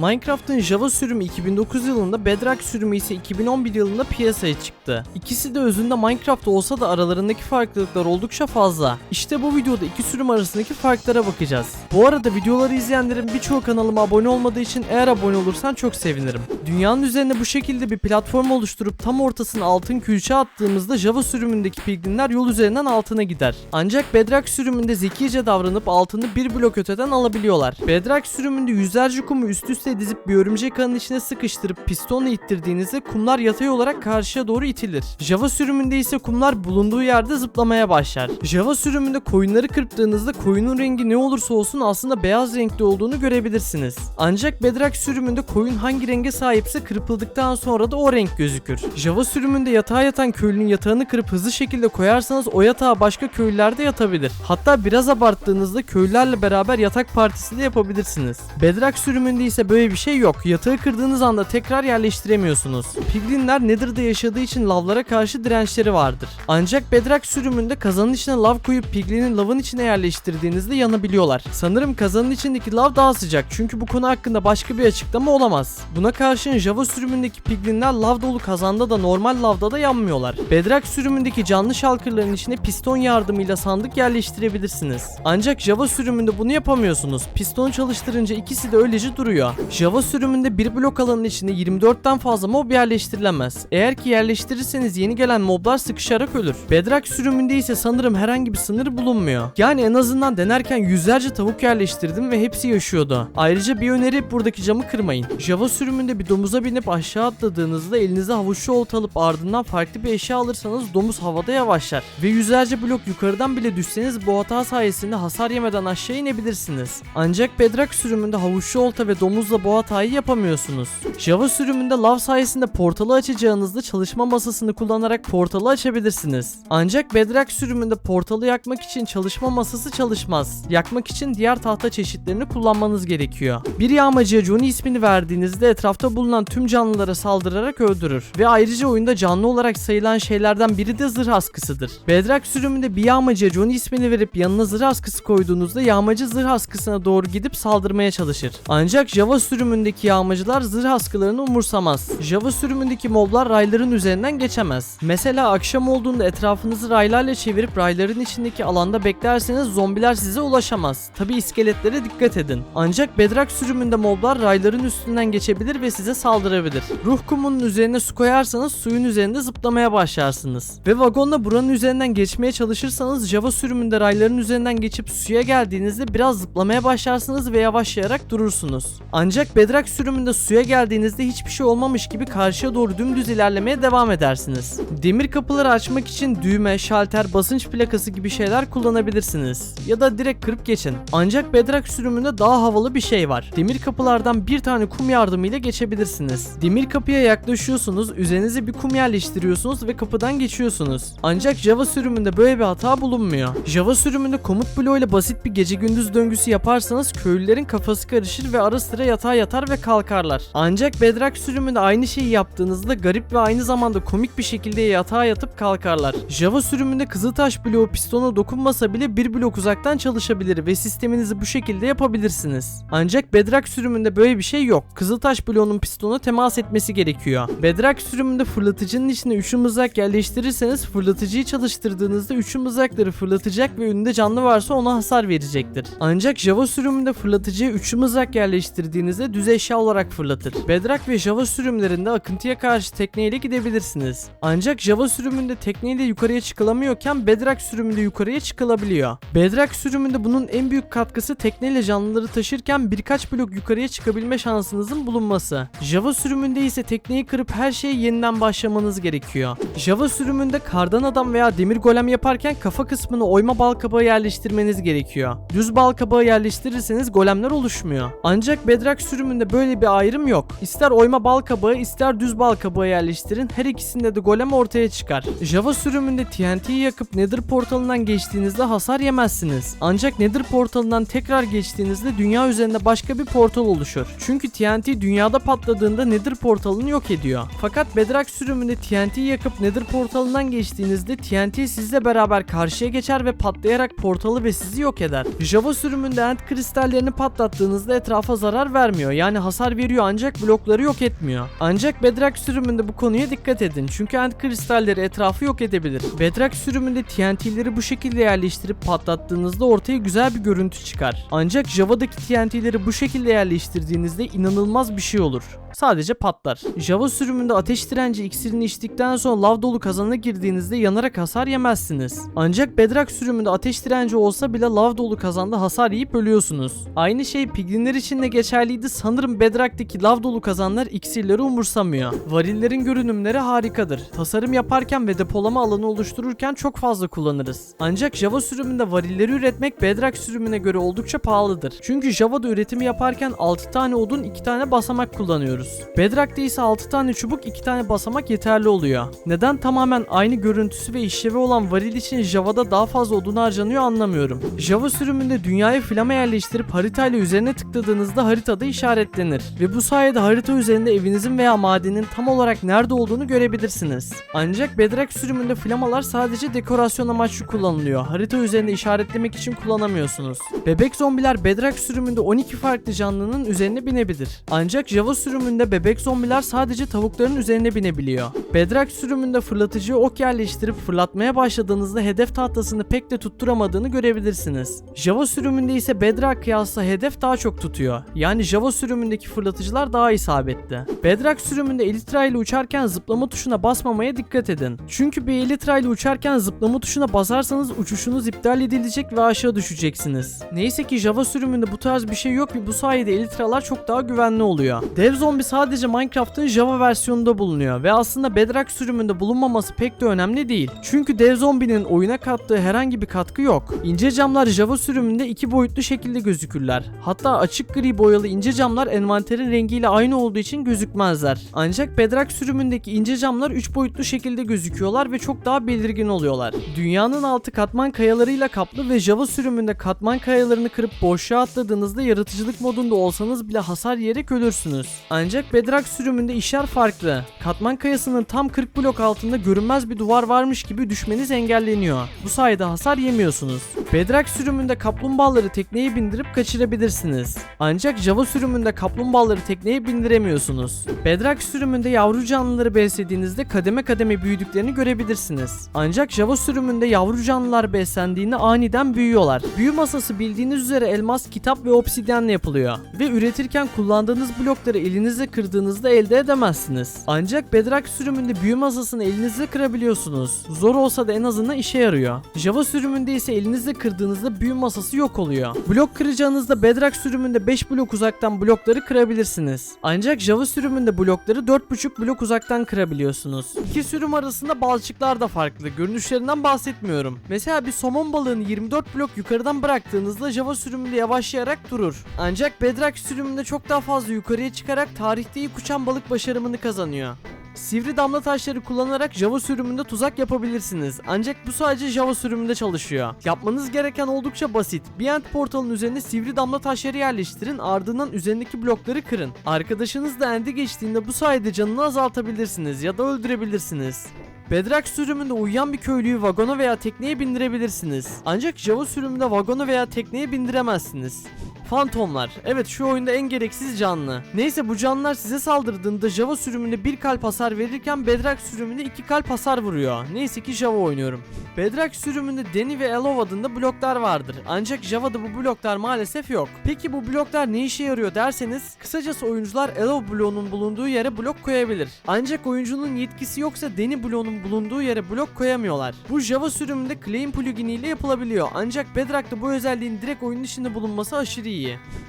Minecraft'ın Java sürümü 2009 yılında, Bedrock sürümü ise 2011 yılında piyasaya çıktı. İkisi de özünde Minecraft olsa da aralarındaki farklılıklar oldukça fazla. İşte bu videoda iki sürüm arasındaki farklara bakacağız. Bu arada videoları izleyenlerin birçoğu kanalıma abone olmadığı için eğer abone olursan çok sevinirim. Dünyanın üzerine bu şekilde bir platform oluşturup tam ortasına altın külçe attığımızda Java sürümündeki piglinler yol üzerinden altına gider. Ancak Bedrock sürümünde zekice davranıp altını bir blok öteden alabiliyorlar. Bedrock sürümünde yüzlerce kumu üst üste dizip bir örümcek ağının içine sıkıştırıp pistonla ittirdiğinizde kumlar yatay olarak karşıya doğru itilir. Java sürümünde ise kumlar bulunduğu yerde zıplamaya başlar. Java sürümünde koyunları kırptığınızda koyunun rengi ne olursa olsun aslında beyaz renkte olduğunu görebilirsiniz. Ancak Bedrock sürümünde koyun hangi renge sahipse kırpıldıktan sonra da o renk gözükür. Java sürümünde yatağa yatan köylünün yatağını kırıp hızlı şekilde koyarsanız o yatağa başka köylüler de yatabilir. Hatta biraz abarttığınızda köylülerle beraber yatak partisi de yapabilirsiniz. Bedrock sürümünde ise böyle bir şey yok. Yatağı kırdığınız anda tekrar yerleştiremiyorsunuz. Piglinler Nether'da yaşadığı için lavlara karşı dirençleri vardır. Ancak Bedrock sürümünde kazanın içine lav koyup piglinin lavın içine yerleştirdiğinizde yanabiliyorlar. Sanırım kazanın içindeki lav daha sıcak çünkü bu konu hakkında başka bir açıklama olamaz. Buna karşın Java sürümündeki piglinler lav dolu kazanda da normal lavda da yanmıyorlar. Bedrock sürümündeki canlı şalkırların içine piston yardımıyla sandık yerleştirebilirsiniz. Ancak Java sürümünde bunu yapamıyorsunuz. Piston çalıştırınca ikisi de öylece duruyor. Java sürümünde bir blok alanın içinde 24'ten fazla mob yerleştirilemez. Eğer ki yerleştirirseniz yeni gelen moblar sıkışarak ölür. Bedrock sürümünde ise sanırım herhangi bir sınır bulunmuyor. Yani en azından denerken yüzlerce tavuk yerleştirdim ve hepsi yaşıyordu. Ayrıca bir öneri buradaki camı kırmayın. Java sürümünde bir domuza binip aşağı atladığınızda elinize havuçlu olta alıp ardından farklı bir eşya alırsanız domuz havada yavaşlar. Ve yüzlerce blok yukarıdan bile düşseniz bu hata sayesinde hasar yemeden aşağı inebilirsiniz. Ancak Bedrock sürümünde havuçlu olta ve domuzla bu hatayı yapamıyorsunuz. Java sürümünde lav sayesinde portalı açacağınızda çalışma masasını kullanarak portalı açabilirsiniz. Ancak Bedrock sürümünde portalı yakmak için çalışma masası çalışmaz. Yakmak için diğer tahta çeşitlerini kullanmanız gerekiyor. Bir yağmacıya Johnny ismini verdiğinizde etrafta bulunan tüm canlılara saldırarak öldürür. Ve ayrıca oyunda canlı olarak sayılan şeylerden biri de zırh askısıdır. Bedrock sürümünde bir yağmacıya Johnny ismini verip yanına zırh askısı koyduğunuzda yağmacı zırh askısına doğru gidip saldırmaya çalışır. Ancak Java sürümündeki yağmacılar zırh askılarını umursamaz. Java sürümündeki moblar rayların üzerinden geçemez. Mesela akşam olduğunda etrafınızı raylarla çevirip rayların içindeki alanda beklerseniz zombiler size ulaşamaz. Tabi iskeletlere dikkat edin. Ancak Bedrock sürümünde moblar rayların üstünden geçebilir ve size saldırabilir. Ruh kumunun üzerine su koyarsanız suyun üzerinde zıplamaya başlarsınız. Ve vagonla buranın üzerinden geçmeye çalışırsanız Java sürümünde rayların üzerinden geçip suya geldiğinizde biraz zıplamaya başlarsınız ve yavaşlayarak durursunuz. Ancak Bedrock sürümünde suya geldiğinizde hiçbir şey olmamış gibi karşıya doğru dümdüz ilerlemeye devam edersiniz. Demir kapıları açmak için düğme, şalter, basınç plakası gibi şeyler kullanabilirsiniz. Ya da direkt kırıp geçin. Ancak Bedrock sürümünde daha havalı bir şey var. Demir kapılardan bir tane kum yardımıyla geçebilirsiniz. Demir kapıya yaklaşıyorsunuz, üzerinize bir kum yerleştiriyorsunuz ve kapıdan geçiyorsunuz. Ancak Java sürümünde böyle bir hata bulunmuyor. Java sürümünde komut bloğu ile basit bir gece gündüz döngüsü yaparsanız köylülerin kafası karışır ve ara sıra yatağa yatar ve kalkarlar. Ancak Bedrock sürümünde aynı şeyi yaptığınızda garip ve aynı zamanda komik bir şekilde yatağa yatıp kalkarlar. Java sürümünde Kızıltaş bloğu pistona dokunmasa bile bir blok uzaktan çalışabilir ve sisteminizi bu şekilde yapabilirsiniz. Ancak Bedrock sürümünde böyle bir şey yok. Kızıltaş bloğunun pistona temas etmesi gerekiyor. Bedrock sürümünde fırlatıcının içine üçlü mızrak yerleştirirseniz fırlatıcıyı çalıştırdığınızda üçlü mızrakları fırlatacak ve önünde canlı varsa ona hasar verecektir. Ancak Java sürümünde fırlatıcıya üçlü mızrak yerleştirdiğinizde düz eşya olarak fırlatır. Bedrock ve Java sürümlerinde akıntıya karşı tekneyle gidebilirsiniz. Ancak Java sürümünde tekneyle yukarıya çıkılamıyorken Bedrock sürümünde yukarıya çıkılabiliyor. Bedrock sürümünde bunun en büyük katkısı tekneyle canlıları taşırken birkaç blok yukarıya çıkabilme şansınızın bulunması. Java sürümünde ise tekneyi kırıp her şeye yeniden başlamanız gerekiyor. Java sürümünde kardan adam veya demir golem yaparken kafa kısmını oyma bal kabağı yerleştirmeniz gerekiyor. Düz bal kabağı yerleştirirseniz golemler oluşmuyor. Ancak Bedrock sürümünde böyle bir ayrım yok. İster oyma bal kabağı ister düz bal kabağı yerleştirin her ikisinde de golem ortaya çıkar. Java sürümünde TNT'yi yakıp Nether portalından geçtiğinizde hasar yemezsiniz. Ancak Nether portalından tekrar geçtiğinizde dünya üzerinde başka bir portal oluşur. Çünkü TNT dünyada patladığında Nether portalını yok ediyor. Fakat Bedrock sürümünde TNT'yi yakıp Nether portalından geçtiğinizde TNT sizle beraber karşıya geçer ve patlayarak portalı ve sizi yok eder. Java sürümünde End kristallerini patlattığınızda etrafa zarar vermiyor vermiyor. Yani hasar veriyor ancak blokları yok etmiyor. Ancak Bedrock sürümünde bu konuya dikkat edin. Çünkü end kristalleri etrafı yok edebilir. Bedrock sürümünde TNT'leri bu şekilde yerleştirip patlattığınızda ortaya güzel bir görüntü çıkar. Ancak Java'daki TNT'leri bu şekilde yerleştirdiğinizde inanılmaz bir şey olur. Sadece patlar. Java sürümünde ateş direnci iksirini içtikten sonra lav dolu kazana girdiğinizde yanarak hasar yemezsiniz. Ancak Bedrock sürümünde ateş direnci olsa bile lav dolu kazanda hasar yiyip ölüyorsunuz. Aynı şey piglinler için de geçerliydi. Sanırım Bedrock'taki lav dolu kazanlar iksirleri umursamıyor. Varillerin görünümleri harikadır. Tasarım yaparken ve depolama alanı oluştururken çok fazla kullanırız. Ancak Java sürümünde varilleri üretmek Bedrock sürümüne göre oldukça pahalıdır. Çünkü Java'da üretimi yaparken 6 tane odun 2 tane basamak kullanıyoruz. Bedrock'ta ise 6 tane çubuk 2 tane basamak yeterli oluyor. Neden tamamen aynı görüntüsü ve işlevi olan varil için Java'da daha fazla odun harcanıyor anlamıyorum. Java sürümünde dünyaya flama yerleştirip haritayla üzerine tıkladığınızda haritada işaretlenir. Ve bu sayede harita üzerinde evinizin veya madenin tam olarak nerede olduğunu görebilirsiniz. Ancak Bedrock sürümünde flamalar sadece dekorasyon amaçlı kullanılıyor. Harita üzerinde işaretlemek için kullanamıyorsunuz. Bebek zombiler Bedrock sürümünde 12 farklı canlının üzerine binebilir. Ancak Java sürümünde bebek zombiler sadece tavukların üzerine binebiliyor. Bedrock sürümünde fırlatıcıya ok yerleştirip fırlatmaya başladığınızda hedef tahtasını pek de tutturamadığını görebilirsiniz. Java sürümünde ise Bedrock kıyasla hedef daha çok tutuyor. Yani Java sürümündeki fırlatıcılar daha isabetli. Bedrock sürümünde Elytra ile uçarken zıplama tuşuna basmamaya dikkat edin. Çünkü bir Elytra ile uçarken zıplama tuşuna basarsanız uçuşunuz iptal edilecek ve aşağı düşeceksiniz. Neyse ki Java sürümünde bu tarz bir şey yok ve bu sayede Elytralar çok daha güvenli oluyor. Dev zombi sadece Minecraft'ın Java versiyonunda bulunuyor ve aslında Bedrock sürümünde bulunmaması pek de önemli değil. Çünkü dev zombinin oyuna kattığı herhangi bir katkı yok. İnce camlar Java sürümünde iki boyutlu şekilde gözükürler. Hatta açık gri boyalı ince camlar envanterin rengiyle aynı olduğu için gözükmezler. Ancak Bedrock sürümündeki ince camlar 3 boyutlu şekilde gözüküyorlar ve çok daha belirgin oluyorlar. Dünyanın altı katman kayalarıyla kaplı ve Java sürümünde katman kayalarını kırıp boşluğa atladığınızda yaratıcılık modunda olsanız bile hasar yiyerek ölürsünüz. Ancak Bedrock sürümünde işler farklı. Katman kayasının tam 40 blok altında görünmez bir duvar varmış gibi düşmeniz engelleniyor. Bu sayede hasar yemiyorsunuz. Bedrock sürümünde kaplumbağaları tekneye bindirip kaçırabilirsiniz. Ancak Java sürümünde kaplumbağaları tekneye bindiremiyorsunuz. Bedrock sürümünde yavru canlıları beslediğinizde kademe kademe büyüdüklerini görebilirsiniz. Ancak Java sürümünde yavru canlılar beslendiğinde aniden büyüyorlar. Büyü masası bildiğiniz üzere elmas, kitap ve obsidyenle yapılıyor. Ve üretirken kullandığınız blokları elinizle kırdığınızda elde edemezsiniz. Ancak Bedrock sürümünde büyü masasını elinizle kırabiliyorsunuz. Zor olsa da en azından işe yarıyor. Java sürümünde ise elinizle kırdığınızda büyü masası yok oluyor. Blok kıracağınızda Bedrock sürümünde 5 blok uzaktan blokları kırabilirsiniz. Ancak Java sürümünde blokları 4.5 blok uzaktan kırabiliyorsunuz. İki sürüm arasında balçıklar da farklı. Görünüşlerinden bahsetmiyorum. Mesela bir somon balığını 24 blok yukarıdan bıraktığınızda Java sürümünde yavaşlayarak durur. Ancak Bedrock sürümünde çok daha fazla yukarıya çıkarak tarihte ilk uçan balık başarımını kazanıyor. Sivri damla taşları kullanarak Java sürümünde tuzak yapabilirsiniz. Ancak bu sadece Java sürümünde çalışıyor. Yapmanız gereken oldukça basit. Bir end portalın üzerine sivri damla taşları yerleştirin ardından üzerindeki blokları kırın. Arkadaşınız da endi geçtiğinde bu sayede canını azaltabilirsiniz ya da öldürebilirsiniz. Bedrock sürümünde uyuyan bir köylüyü vagona veya tekneye bindirebilirsiniz. Ancak Java sürümünde vagona veya tekneye bindiremezsiniz. Fantomlar. Evet şu oyunda en gereksiz canlı. Neyse bu canlılar size saldırdığında Java sürümünde bir kalp hasar verirken Bedrock sürümünde iki kalp hasar vuruyor. Neyse ki Java oynuyorum. Bedrock sürümünde Deni ve Elov adında bloklar vardır. Ancak Java'da bu bloklar maalesef yok. Peki bu bloklar ne işe yarıyor derseniz kısacası oyuncular Elov bloğunun bulunduğu yere blok koyabilir. Ancak oyuncunun yetkisi yoksa Deni bloğunun bulunduğu yere blok koyamıyorlar. Bu Java sürümünde Claim plugin ile yapılabiliyor. Ancak Bedrock'ta bu özelliğin direkt oyunun içinde bulunması aşırı iyi.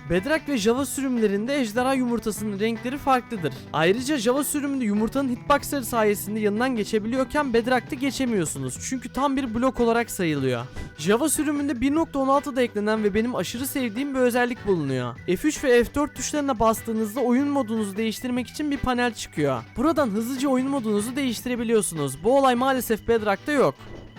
Bedrock ve Java sürümlerinde ejderha yumurtasının renkleri farklıdır. Ayrıca Java sürümünde yumurtanın hitboxları sayesinde yanından geçebiliyorken Bedrock'ta geçemiyorsunuz. Çünkü tam bir blok olarak sayılıyor. Java sürümünde 1.16'da eklenen ve benim aşırı sevdiğim bir özellik bulunuyor. F3 ve F4 tuşlarına bastığınızda oyun modunuzu değiştirmek için bir panel çıkıyor. Buradan hızlıca oyun modunuzu değiştirebiliyorsunuz. Bu olay maalesef Bedrock'ta yok.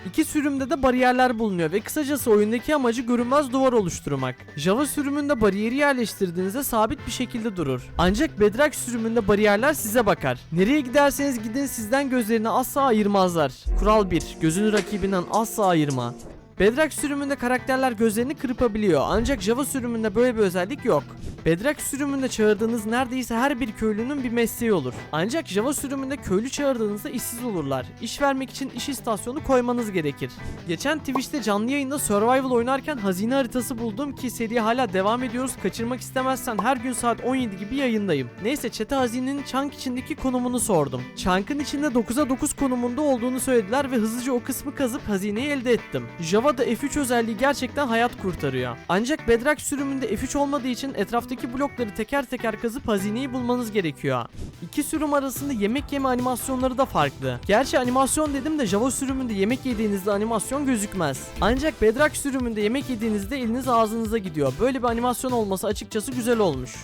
İki sürümde de bariyerler bulunuyor ve kısacası oyundaki amacı görünmez duvar oluşturmak. Java sürümünde bariyeri yerleştirdiğinizde sabit bir şekilde durur. Ancak Bedrock sürümünde bariyerler size bakar. Nereye giderseniz gidin sizden gözlerini asla ayırmazlar. Kural 1. Gözünü rakibinden asla ayırma. Bedrock sürümünde karakterler gözlerini kırpabiliyor ancak Java sürümünde böyle bir özellik yok. Bedrock sürümünde çağırdığınız neredeyse her bir köylünün bir mesleği olur. Ancak Java sürümünde köylü çağırdığınızda işsiz olurlar. İş vermek için iş istasyonu koymanız gerekir. Geçen Twitch'te canlı yayında Survival oynarken hazine haritası buldum ki seriye hala devam ediyoruz. Kaçırmak istemezsen her gün saat 17 gibi yayındayım. Neyse çete hazinenin çank içindeki konumunu sordum. Çankın içinde 9'a 9 konumunda olduğunu söylediler ve hızlıca o kısmı kazıp hazineyi elde ettim. Java'da F3 özelliği gerçekten hayat kurtarıyor. Ancak Bedrock sürümünde F3 olmadığı için etraftaki blokları teker teker kazıp hazineyi bulmanız gerekiyor. İki sürüm arasında yemek yeme animasyonları da farklı. Gerçi animasyon dedim de Java sürümünde yemek yediğinizde animasyon gözükmez. Ancak Bedrock sürümünde yemek yediğinizde eliniz ağzınıza gidiyor. Böyle bir animasyon olması açıkçası güzel olmuş.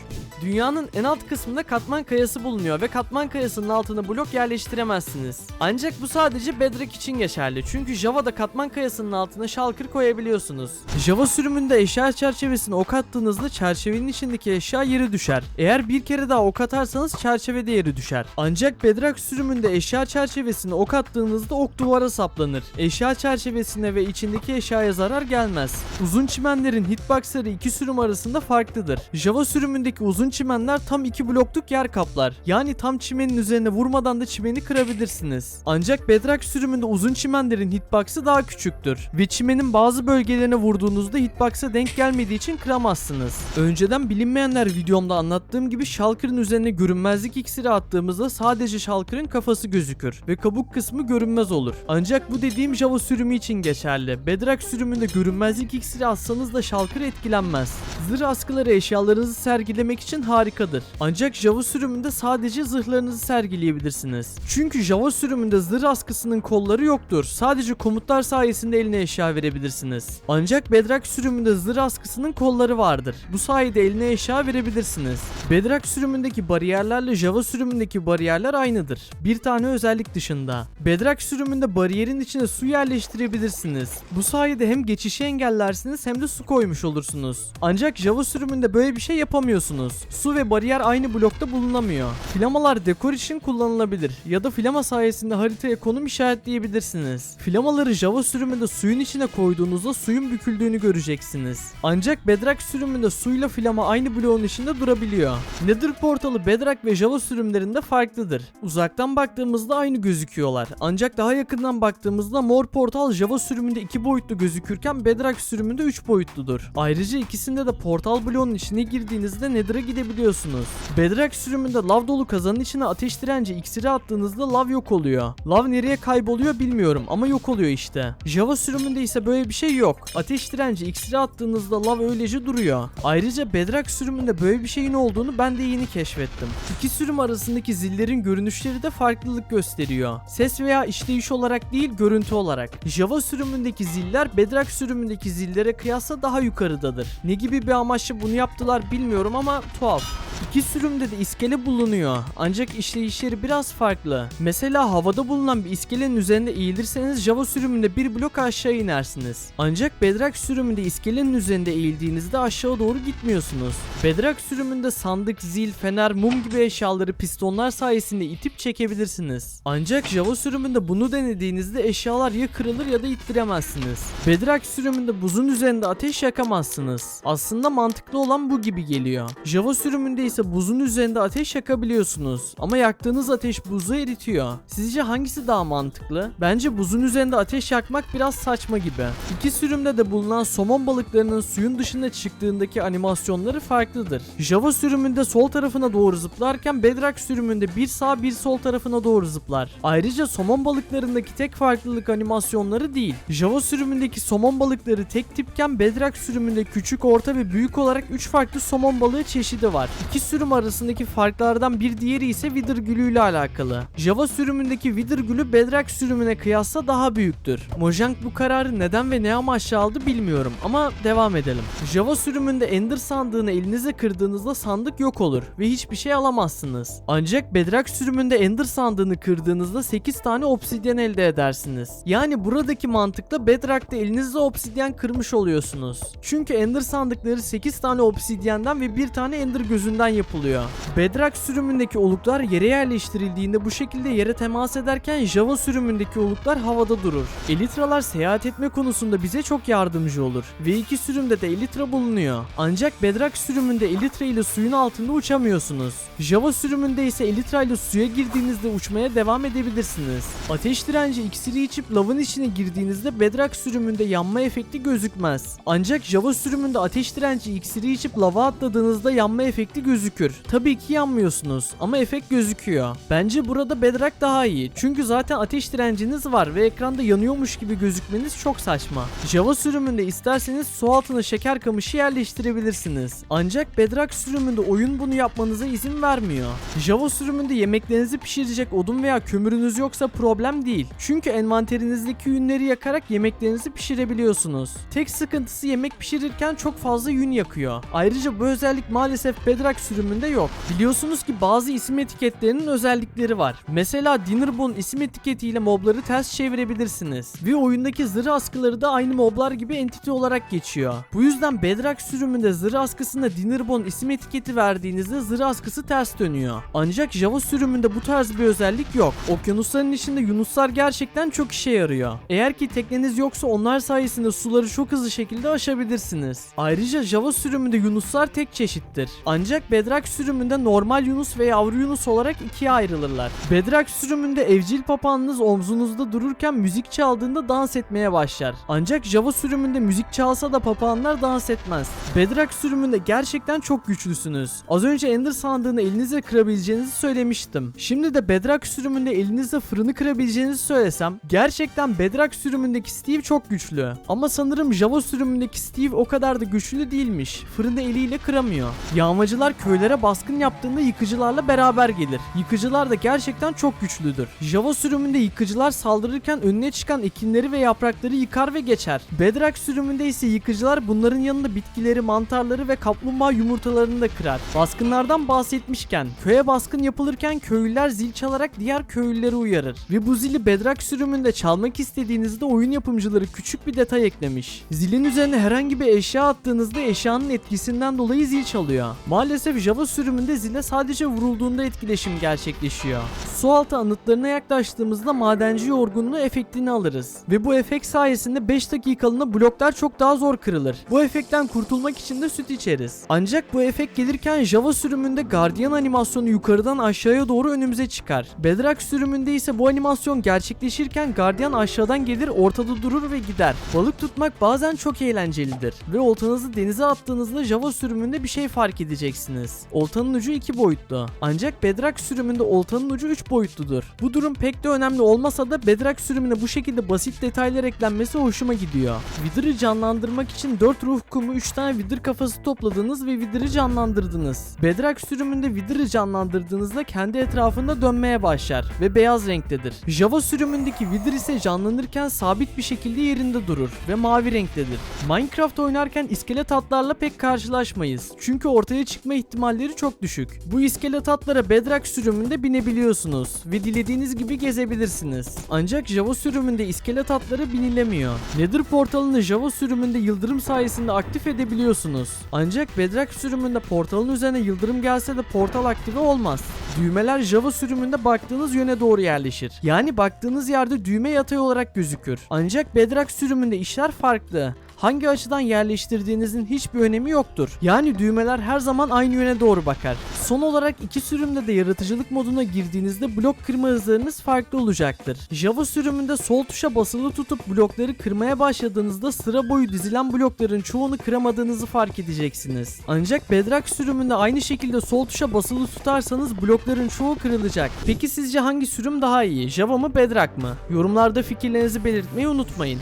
Dünyanın en alt kısmında katman kayası bulunuyor ve katman kayasının altına blok yerleştiremezsiniz. Ancak bu sadece Bedrock için geçerli. Çünkü Java'da katman kayasının altına shulker koyabiliyorsunuz. Java sürümünde eşya çerçevesine ok attığınızda çerçevenin içindeki eşya yere düşer. Eğer bir kere daha ok atarsanız çerçeve de yere düşer. Ancak Bedrock sürümünde eşya çerçevesine ok attığınızda ok duvara saplanır. Eşya çerçevesine ve içindeki eşyaya zarar gelmez. Uzun çimenlerin hitboxları iki sürüm arasında farklıdır. Java sürümündeki uzun çimenler tam iki blokluk yer kaplar. Yani tam çimenin üzerine vurmadan da çimeni kırabilirsiniz. Ancak Bedrock sürümünde uzun çimenlerin hitbox'ı daha küçüktür. Ve çimenin bazı bölgelerine vurduğunuzda hitbox'a denk gelmediği için kıramazsınız. Önceden bilinmeyenler videomda anlattığım gibi Shulker'ın üzerine görünmezlik iksiri attığımızda sadece Shulker'ın kafası gözükür ve kabuk kısmı görünmez olur. Ancak bu dediğim Java sürümü için geçerli. Bedrock sürümünde görünmezlik iksiri atsanız da Shulker etkilenmez. Zırh askıları eşyalarınızı sergilemek için harikadır. Ancak Java sürümünde sadece zırhlarınızı sergileyebilirsiniz. Çünkü Java sürümünde zırh askısının kolları yoktur. Sadece komutlar sayesinde eline eşya verebilirsiniz. Ancak Bedrock sürümünde zırh askısının kolları vardır. Bu sayede eline eşya verebilirsiniz. Bedrock sürümündeki bariyerlerle Java sürümündeki bariyerler aynıdır. Bir tane özellik dışında. Bedrock sürümünde bariyerin içine su yerleştirebilirsiniz. Bu sayede hem geçişi engellersiniz hem de su koymuş olursunuz. Ancak Java sürümünde böyle bir şey yapamıyorsunuz. Su ve bariyer aynı blokta bulunamıyor. Flamalar dekor için kullanılabilir ya da flama sayesinde haritaya konum işaretleyebilirsiniz. Flamaları Java sürümünde suyun içine koyduğunuzda suyun büküldüğünü göreceksiniz. Ancak Bedrock sürümünde suyla flama aynı bloğun içinde durabiliyor. Nether portalı Bedrock ve Java sürümlerinde farklıdır. Uzaktan baktığımızda aynı gözüküyorlar. Ancak daha yakından baktığımızda mor portal Java sürümünde 2 boyutlu gözükürken Bedrock sürümünde 3 boyutludur. Ayrıca ikisinde de portal bloğunun içine girdiğinizde Nether'a gidebiliyorsunuz. Bedrock sürümünde lav dolu kazanın içine ateş direnci iksiri attığınızda lav yok oluyor. Lav nereye kayboluyor bilmiyorum ama yok oluyor işte. Java sürümünde ise böyle bir şey yok. Ateş direnci iksiri attığınızda lav öylece duruyor. Ayrıca Bedrock sürümünde böyle bir şeyin olduğunu ben de yeni keşfettim. İki sürüm arasındaki zillerin görünüşleri de farklılık gösteriyor. Ses veya işleyiş olarak değil görüntü olarak. Java sürümündeki ziller Bedrock sürümündeki zillere kıyasla daha yukarıdadır. Ne gibi bir amaçla bunu yaptılar bilmiyorum ama tuhaf. İki sürümde de iskele bulunuyor. Ancak işleyişleri biraz farklı. Mesela havada bulunan bir iskelenin üzerinde eğilirseniz Java sürümünde bir blok aşağı inersiniz. Ancak Bedrock sürümünde iskelenin üzerinde eğildiğinizde aşağı doğru gitmiyorsunuz. Bedrock sürümünde sandık, zil, fener, mum gibi eşyaları pistonlar sayesinde itip çekebilirsiniz. Ancak Java sürümünde bunu denediğinizde eşyalar ya kırılır ya da ittiremezsiniz. Bedrock sürümünde buzun üzerinde ateş yakamazsınız. Aslında mantıklı olan bu gibi geliyor. Java sürümünde ise buzun üzerinde ateş yakabiliyorsunuz. Ama yaktığınız ateş buzu eritiyor. Sizce hangisi daha mantıklı? Bence buzun üzerinde ateş yakmak biraz saçma gibi. İki sürümde de bulunan somon balıklarının suyun dışına çıktığındaki animasyonları farklıdır. Java sürümünde sol tarafına doğru zıplarken Bedrock sürümünde bir sağ bir sol tarafına doğru zıplar. Ayrıca somon balıklarındaki tek farklılık animasyonları değil. Java sürümündeki somon balıkları tek tipken Bedrock sürümünde küçük, orta ve büyük olarak 3 farklı somon balığı çeşidi var. İki sürüm arasındaki farklardan bir diğeri ise Wither gülü ile alakalı. Java sürümündeki Wither gülü Bedrock sürümüne kıyasla daha büyüktür. Mojang bu kararı neden ve ne amaçla aldı bilmiyorum ama devam edelim. Java sürümünde Ender sandığını elinize kırdığınızda sandık yok olur ve hiçbir şey alamazsınız. Ancak Bedrock sürümünde Ender sandığını kırdığınızda 8 tane obsidyen elde edersiniz. Yani buradaki mantıkla Bedrock'ta elinizle obsidyen kırmış oluyorsunuz. Çünkü Ender sandıkları 8 tane obsidyenden ve bir tane Ender gözünden yapılıyor. Bedrock sürümündeki oluklar yere yerleştirildiğinde bu şekilde yere temas ederken Java sürümündeki oluklar havada durur. Elitralar seyahat etme konusunda bize çok yardımcı olur. V2 sürümde de Elytra bulunuyor. Ancak Bedrock sürümünde Elytra ile suyun altında uçamıyorsunuz. Java sürümünde ise Elytra ile suya girdiğinizde uçmaya devam edebilirsiniz. Ateş direnci iksiri içip lavın içine girdiğinizde Bedrock sürümünde yanma efekti gözükmez. Ancak Java sürümünde ateş direnci iksiri içip lava atladığınızda yanma efekti gözükür. Tabii ki yanmıyorsunuz ama efekt gözüküyor. Bence burada Bedrock daha iyi. Çünkü zaten ateş direnciniz var ve ekranda yanıyormuş gibi gözükmeniz çok saçma. Java sürümünde isterseniz su altına şeker kamışı yerleştirebilirsiniz. Ancak Bedrock sürümünde oyun bunu yapmanıza izin vermiyor. Java sürümünde yemeklerinizi pişirecek odun veya kömürünüz yoksa problem değil. Çünkü envanterinizdeki yünleri yakarak yemeklerinizi pişirebiliyorsunuz. Tek sıkıntısı yemek pişirirken çok fazla yün yakıyor. Ayrıca bu özellik maalesef Bedrock sürümünde yok. Biliyorsunuz ki bazı isim etiketlerinin özellikleri var. Mesela Dinnerbone isim etiketiyle mobları ters çevirebilirsiniz. Ve oyundaki zırh askıları da aynı moblar gibi entity olarak geçiyor. Bu yüzden Bedrock sürümünde zırh askısına Dinnerbone isim etiketi verdiğinizde zırh askısı ters dönüyor. Ancak Java sürümünde bu tarz bir özellik yok. Okyanusların içinde yunuslar gerçekten çok işe yarıyor. Eğer ki tekneniz yoksa onlar sayesinde suları çok hızlı şekilde aşabilirsiniz. Ayrıca Java sürümünde yunuslar tek çeşittir. Ancak Bedrock sürümünde normal yunus ve yavru yunus olarak ikiye ayrılırlar. Bedrock sürümünde evcil papağanınız omzunuzda dururken müzik çaldığında dans etmeye başlar. Ancak Java sürümünde müzik çalsa da papağanlar dans etmez. Bedrock sürümünde gerçekten çok güçlüsünüz. Az önce Ender sandığını elinizle kırabileceğinizi söylemiştim. Şimdi de Bedrock sürümünde elinizle fırını kırabileceğinizi söylesem gerçekten Bedrock sürümündeki Steve çok güçlü. Ama sanırım Java sürümündeki Steve o kadar da güçlü değilmiş. Fırını eliyle kıramıyor. Yağmacılar köylere baskın yaptığında yıkıcılarla beraber gelir. Yıkıcılar da gerçekten çok güçlüdür. Java sürümünde yıkıcılar saldırırken önüne çıkan ekinleri ve yaprakları yıkar ve geçer. Bedrock sürümünde ise yıkıcılar bunların yanında bitkileri, mantarları ve kaplumbağa yumurtalarını da kırar. Baskınlardan bahsetmişken köye baskın yapılırken köylüler zil çalarak diğer köylüleri uyarır. Ve bu zili Bedrock sürümünde çalmak istediğinizde oyun yapımcıları küçük bir detay eklemiş. Zilin üzerine herhangi bir eşya attığınızda eşyanın etkisinden dolayı zil çalıyor. Maalesef Java sürümünde zile sadece vurulduğunda etkileşim gerçekleşiyor. Sualtı anıtlarına yaklaştığımızda madenci yorgunluğu efektini alırız. Ve bu efekt sayesinde 5 dakikalığına bloklar çok daha zor kırılır. Bu efektten kurtulmak için de süt içeriz. Ancak bu efekt gelirken Java sürümünde gardiyan animasyonu yukarıdan aşağıya doğru önümüze çıkar. Bedrock sürümünde ise bu animasyon gerçekleşirken gardiyan aşağıdan gelir ortada durur ve gider. Balık tutmak bazen çok eğlencelidir ve oltanızı denize attığınızda Java sürümünde bir şey fark edeceksiniz. Oltanın ucu iki boyutlu. Ancak Bedrock sürümünde oltanın ucu 3 boyutludur. Bu durum pek de önemli olmasa da Bedrock sürümüne bu şekilde basit detaylar eklenmesi hoşuma gidiyor. Wither'ı canlandırmak için 4 ruh kumu 3 tane Wither kafası topladınız ve Wither'ı canlandırdınız. Bedrock sürümünde Wither'ı canlandırdığınızda kendi etrafında dönmeye başlar ve beyaz renktedir. Java sürümündeki Wither ise canlanırken sabit bir şekilde yerinde durur ve mavi renktedir. Minecraft oynarken iskelet atlarla pek karşılaşmayız. Çünkü ortaya çıkma ihtimalleri çok düşük. Bu iskelet atlara Bedrock sürümünde binebiliyorsunuz ve dilediğiniz gibi gezebilirsiniz. Ancak Java sürümünde iskelet atları binilemiyor. Nether portalını Java sürümünde yıldırım sayesinde aktif edebiliyorsunuz. Ancak Bedrock sürümünde portalın üzerine yıldırım gelse de portal aktive olmaz. Düğmeler Java sürümünde baktığınız yöne doğru yerleşir. Yani baktığınız yerde düğme yatay olarak gözükür. Ancak Bedrock sürümünde işler farklı hangi açıdan yerleştirdiğinizin hiçbir önemi yoktur. Yani düğmeler her zaman aynı yöne doğru bakar. Son olarak iki sürümde de yaratıcılık moduna girdiğinizde blok kırma hızlarınız farklı olacaktır. Java sürümünde sol tuşa basılı tutup blokları kırmaya başladığınızda sıra boyu dizilen blokların çoğunu kıramadığınızı fark edeceksiniz. Ancak Bedrock sürümünde aynı şekilde sol tuşa basılı tutarsanız blokların çoğu kırılacak. Peki sizce hangi sürüm daha iyi? Java mı Bedrock mı? Yorumlarda fikirlerinizi belirtmeyi unutmayın.